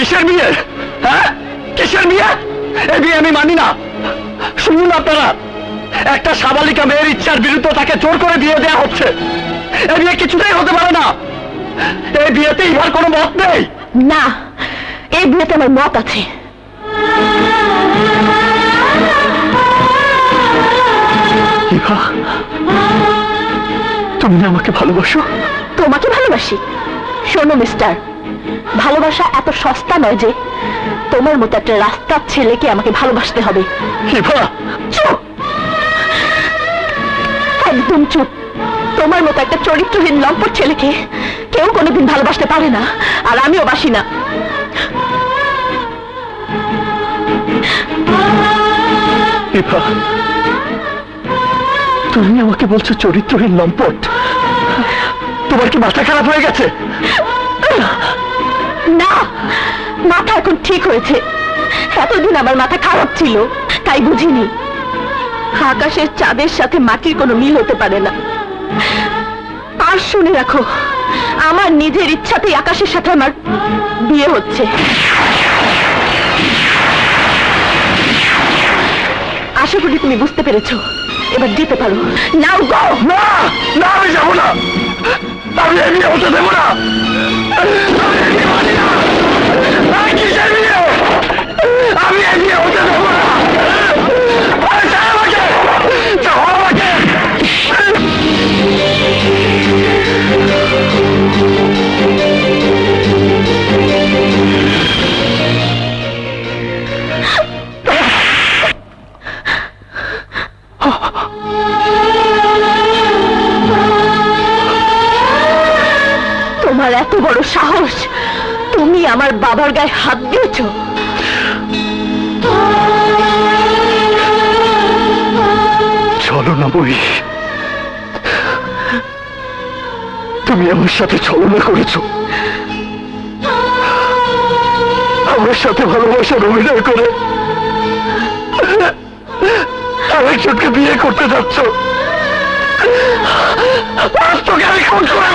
কিসের বিয়ে? হ্যাঁ? কিসের বিয়ে? এই বিয়ে আমি মানি না। শুনুন আপনারা একটা সাবালিকা মেয়ের ইচ্ছার বিরুদ্ধে তাকে জোর করে বিয়ে দেওয়া হচ্ছে। এই বিয়ে কিছুতেই হতে পারে না। এই বিয়েতে ইহার কোনো মত নেই। না এই বিয়েতে আমার মত আছে। তুমি আমাকে ভালোবাসো? তোমাকে ভালোবাসি। শোনো মিস্টার। ভালোবাসা এত সস্তা নয় যে তোমার মতো একটা রাস্তার ছেলেকে আমাকে ভালোবাসতে হবে। চুপ! একদম চুপ। তোমার মতো একটা চরিত্রহীন লম্পট ছেলেকে কেউ কোনোদিন ভালোবাসতে পারে না আর আমিও বাসি না। তুমি আমাকে বলছো চরিত্রহীন লম্পট। তোমার কি মাথা খারাপ হয়ে গেছে? না, মাথা এখন ঠিক হয়েছে। এতদিন আমার মাথা খারাপ ছিল, তাই বুঝিনি। আকাশের চাঁদের সাথে মাটির কোনো মিল হতে পারে না। আর শুনে রাখো, আমার নিজের ইচ্ছাতেই আকাশের সাথে আমার বিয়ে হচ্ছে। আশা করি তুমি বুঝতে পেরেছ। এবার যেতে পারো। নাও গো! না না, আমি যাব না। আমি হতে দেবো না। তোমার এত বড় সাহস? তুমি আমার বাবার গায়ে হাত দিয়েছ। চলো না বই তুমি আমার সাথে ছলনা করেছ। আমার সাথে ভালোবাসার অভিনয় করে আরেকজনকে বিয়ে করতে যাচ্ছ। তোকে আমি খুন করে